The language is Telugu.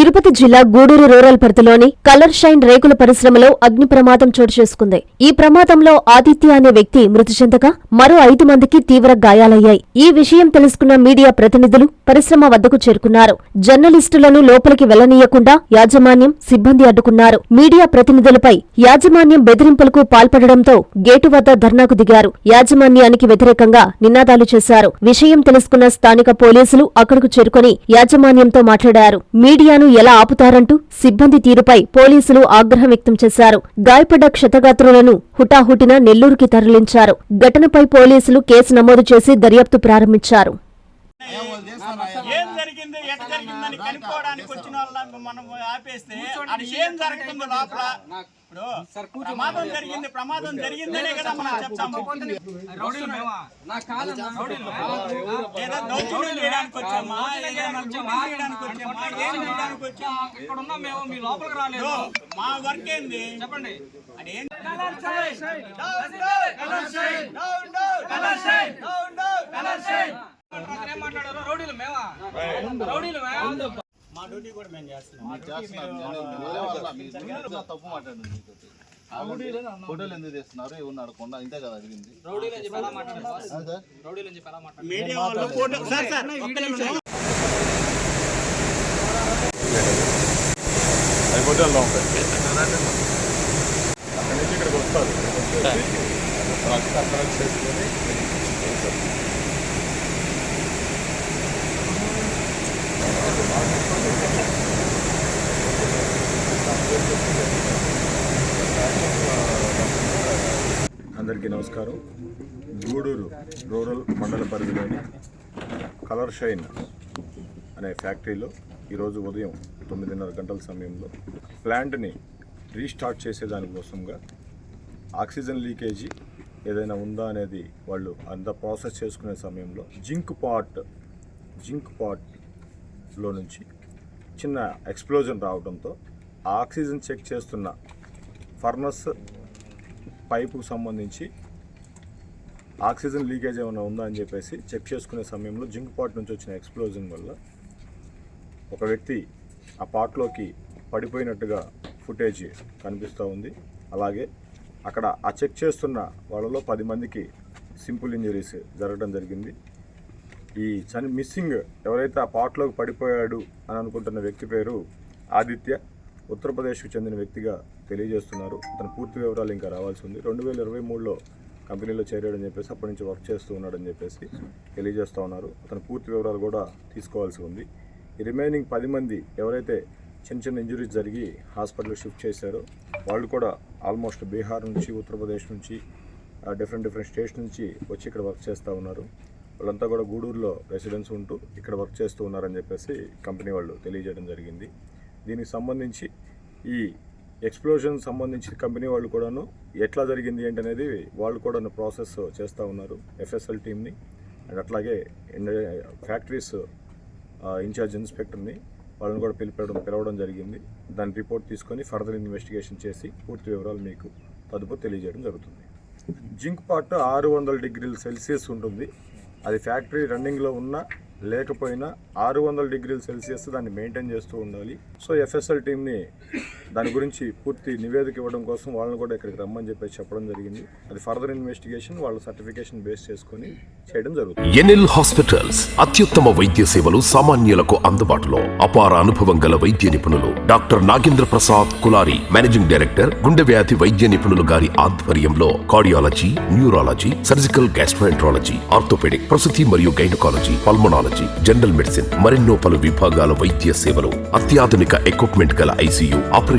తిరుపతి జిల్లా గూడూరు రూరల్ పరిధిలోని కలర్ షైన్ రేకుల పరిశ్రమలో అగ్ని ప్రమాదం చోటు చేసుకుంది. ఈ ప్రమాదంలో ఆదిత్య అనే వ్యక్తి మృతి చెందగా మరో ఐదు మందికి తీవ్ర గాయాలయ్యాయి. ఈ విషయం తెలుసుకున్న మీడియా ప్రతినిధులు పరిశ్రమ వద్దకు చేరుకున్నారు. జర్నలిస్టులను లోపలికి వెళ్ళనీయకుండా యాజమాన్యం సిబ్బంది అడ్డుకున్నారు. మీడియా ప్రతినిధులపై యాజమాన్యం బెదిరింపులకు పాల్పడడంతో గేటు వద్ద ధర్నాకు దిగారు. యాజమాన్యానికి వ్యతిరేకంగా నినాదాలు చేశారు. విషయం తెలుసుకున్న స్థానిక పోలీసులు అక్కడకు చేరుకుని యాజమాన్యంతో మాట్లాడారు. మీడియాను ఎలా ఆపుతారంటూ సిబ్బంది తీరుపై పోలీసులు ఆగ్రహం వ్యక్తం చేశారు. గాయపడ్డ క్షతగాత్రులను హుటాహుటిన నెల్లూరుకి తరలించారు. ఘటనపై పోలీసులు కేసు నమోదు చేసి దర్యాప్తు ప్రారంభించారు ఏం జరిగింది ఎట్ జరిగిందని కనుక్కోవడానికి వచ్చిన వాళ్ళని మనం ఆపేస్తే అది ఏం జరుగుతుందో లోపల ఇప్పుడు ప్రమాదం జరిగింది ప్రమాదం జరిగిందనే కదా మనం చెప్తాము. లేదా దౌర్జన్యం చేయడానికి వచ్చామా? ఏదైనా లూటీ చేయడానికి వచ్చామా? ఏం చేయడానికి వచ్చామా? ఇక్కడ ఉన్నాం మేము మీ లోపలికి రాలేదు. మా వర్క్ ఏంది? చెప్పండి. అది ఏం ఏం మాట్లాడారు? రౌడీలు మేమా? రౌడీలు మేమా? మా డ్యూటీ కూడా మేము చేస్తున్నాం. తప్పు మాట్లాడింది మీతోటి. ఫోటోలు ఎందుకు తీస్తున్నారు ఎవరిని అడగకుండా ఇంతే కదా అడిగింది ఉంటాయి అక్కడి నుంచి ఇక్కడికి వస్తారు. అక్కడ చేసుకొని అందరికీ నమస్కారం. గూడూరు రూరల్ మండల పరిధిలోని కలర్ షైన్ అనే ఫ్యాక్టరీలో ఈరోజు ఉదయం తొమ్మిదిన్నర గంటల సమయంలో ప్లాంట్ని రీస్టార్ట్ చేసేదానికోసంగా ఆక్సిజన్ లీకేజీ ఏదైనా ఉందా అనేది వాళ్ళు అంత ప్రాసెస్ చేసుకునే సమయంలో జింక్ పాట్ జింక్ పాట్లో నుంచి చిన్న ఎక్స్ప్లోజన్ రావడంతో ఆక్సిజన్ చెక్ చేస్తున్న ఫర్నస్ పైపుకు సంబంధించి ఆక్సిజన్ లీకేజ్ ఏమైనా ఉందా అని చెప్పేసి చెక్ చేసుకునే సమయంలో జింక్ పాట్ నుంచి వచ్చిన ఎక్స్ప్లోజన్ వల్ల ఒక వ్యక్తి ఆ పాట్లోకి పడిపోయినట్టుగా ఫుటేజ్ కనిపిస్తూ ఉంది. అలాగే అక్కడ ఆ చెక్ చేస్తున్న వాళ్ళలో పది మందికి సింపుల్ ఇంజరీస్ జరగడం జరిగింది. ఈ చని మిస్సింగ్ ఎవరైతే ఆ పాట్లోకి పడిపోయాడు అని అనుకుంటున్న వ్యక్తి పేరు ఆదిత్య. ఉత్తరప్రదేశ్కు చెందిన వ్యక్తిగా తెలియజేస్తున్నారు. అతను పూర్తి వివరాలు ఇంకా రావాల్సి ఉంది. రెండు వేల ఇరవై మూడులో కంపెనీలో చేరాడని చెప్పేసి అప్పటి నుంచి వర్క్ చేస్తూ ఉన్నాడని చెప్పేసి తెలియజేస్తూ ఉన్నారు. అతను పూర్తి వివరాలు కూడా తీసుకోవాల్సి ఉంది. ఈ రిమైనింగ్ పది మంది ఎవరైతే చిన్న చిన్న ఇంజరీస్ జరిగి హాస్పిటల్ షిఫ్ట్ చేశారో వాళ్ళు కూడా ఆల్మోస్ట్ బీహార్ నుంచి ఉత్తరప్రదేశ్ నుంచి డిఫరెంట్ డిఫరెంట్ స్టేట్స్ నుంచి వచ్చి ఇక్కడ వర్క్ చేస్తూ ఉన్నారు. వాళ్ళంతా కూడా గూడూరులో రెసిడెన్స్ ఉంటూ ఇక్కడ వర్క్ చేస్తూ ఉన్నారని చెప్పేసి కంపెనీ వాళ్ళు తెలియజేయడం జరిగింది. దీనికి సంబంధించి ఈ ఎక్స్ప్లోజన్ సంబంధించి కంపెనీ వాళ్ళు కూడాను ఎట్లా జరిగింది ఏంటి అనేది వాళ్ళు కూడా ప్రాసెస్ చేస్తూ ఉన్నారు ఎఫ్ఎస్ఎల్ టీమ్ని అండ్ అట్లాగే ఫ్యాక్టరీస్ ఇన్ఛార్జ్ ఇన్స్పెక్టర్ని వాళ్ళని కూడా పిలిపడం పిలవడం జరిగింది. దాని రిపోర్ట్ తీసుకొని ఫర్దర్ ఇన్వెస్టిగేషన్ చేసి పూర్తి వివరాలు మీకు తదుపరి తెలియజేయడం జరుగుతుంది. జింక్ పార్ట్ ఆరు వందల డిగ్రీల సెల్సియస్ ఉంటుంది. అది ఫ్యాక్టరీ రన్నింగ్లో ఉన్నా లేకపోయినా ఆరు వందల డిగ్రీల సెల్సియస్ దాన్ని మెయింటైన్ చేస్తూ ఉండాలి. సో ఎఫ్ఎస్ఎల్ టీమ్ని దాని గురించి పూర్తి నివేదిక ఇవ్వడం కోసం వాళ్ళని కూడా ఇక్కడికి రమ్మని చెప్పేసి చెప్పడం జరిగింది. అది ఫర్దర్ ఇన్వెస్టిగేషన్ వాళ్ళ సర్టిఫికేషన్ బేస్ చేసుకొని చేయడం జరుగుతుంది. ఎన్ఎల్ హాస్పిటల్స్ అత్యుత్తమ వైద్య సేవలు సామాన్యులకు అందుబాటులో అపార అనుభవం గల వైద్య నిపుణులు doctor Nagendra Prasad Kulari managing director గుండె వ్యాధి వైద్య నిపుణులు గారి ఆధ్వర్యంలో cardiology neurology surgical gastroenterology orthopaedic ప్రసూతి మరియు గైనకాలజీ పల్మనాలజీ జనరల్ మెడిసిన్ మరెన్నో పలు విభాగాల వైద్య సేవలు అత్యాధునిక ఎక్విప్మెంట్ గల ఐసీయూ ఆపరేషన్